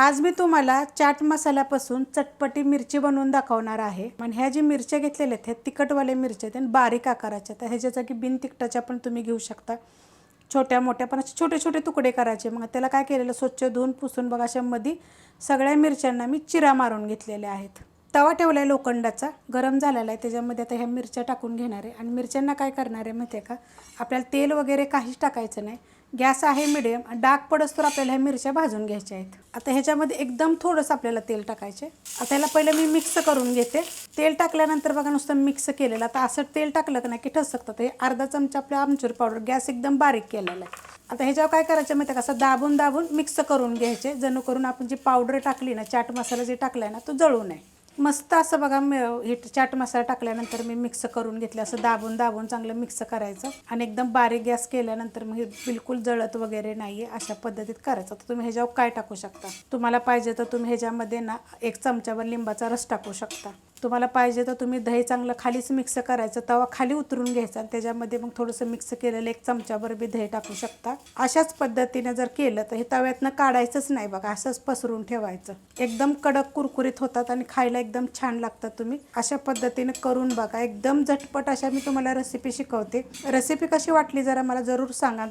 आज मी तुम्हाला चाट मसाल्यापासून चटपटी मिरची बनवून दाखवणार आहे. पण ह्या जी मिरच्या घेतलेल्या आहेत ह्या तिखटवाल्या मिरच्या आहेत आणि बारीक आकाराच्या तर ह्याच्या जागी बिन तिखटाच्या पण तुम्ही घेऊ शकता. छोट्या मोठ्या पण असे छोटे छोटे तुकडे करायचे. मग त्याला काय केलेलं स्वच्छ धुवून पुसून बघा अशामध्ये सगळ्या मिरच्यांना मी चिरा मारून घेतलेल्या आहेत. तवा ठेवला आहे लोखंडाचा गरम झालेला आहे त्याच्यामध्ये आता ह्या मिरच्या टाकून घेणार आहे. आणि मिरच्यांना काय करणार आहे माहिती आहे का? आपल्याला तेल वगैरे काहीच टाकायचं नाही. गॅस आहे मिडियम डाग पडस तर आपल्याला ह्या मिरच्या भाजून घ्यायच्या आहेत. आता ह्याच्यामध्ये एकदम थोडंसं आपल्याला तेल टाकायचे आता ह्याला पहिलं मी मिक्स करून घेते. तेल टाकल्यानंतर बघा नुसतं मिक्स केलेलं. आता असं तेल टाकलं का नाही की ठसकतं हे अर्धा चमचा आपल्या आमचूर पावडर गॅस एकदम बारीक केलेला आहे. आता ह्याच्यावर काय करायचं माहिती आहे का? असं दाबून दाबून मिक्स करून घ्यायचे. जणू करून आपण जी पावडर टाकली ना चाट मसाला जे टाकला आहे ना तो जळू नये. मस्त असं बघा हे चाट मसाला टाकल्यानंतर मी मिक्स करून घेतलं असं दाबून दाबून चांगलं मिक्स करायचं. आणि एकदम बारीक गॅस केल्यानंतर मग हे बिलकुल जळत वगैरे नाही आहे अशा पद्धतीत करायचं. तर तुम्ही ह्याच्यावर काय टाकू शकता? तुम्हाला पाहिजे तर तुम्ही ह्याच्यामध्ये ना एक चमच्यावर लिंबाचा रस टाकू शकता. तुम्हाला पाहिजे तर तुम्ही दही चांगलं खालीच मिक्स करायचं तवा खाली उतरून घ्यायचा आणि त्याच्यामध्ये मग थोडंसं मिक्स केलेलं एक चमचाभर बी दही टाकू शकता. अशाच पद्धतीने जर केलं तर हे तव्यातनं काढायचंच नाही बघा असंच पसरून ठेवायचं. एकदम कडक कुरकुरीत होतात आणि खायला एकदम छान लागतात तुम्ही. अशा पद्धतीने करून बघा. एकदम झटपट अशा मी तुम्हाला रेसिपी शिकवते. रेसिपी कशी वाटली जरा मला जरूर सांगा.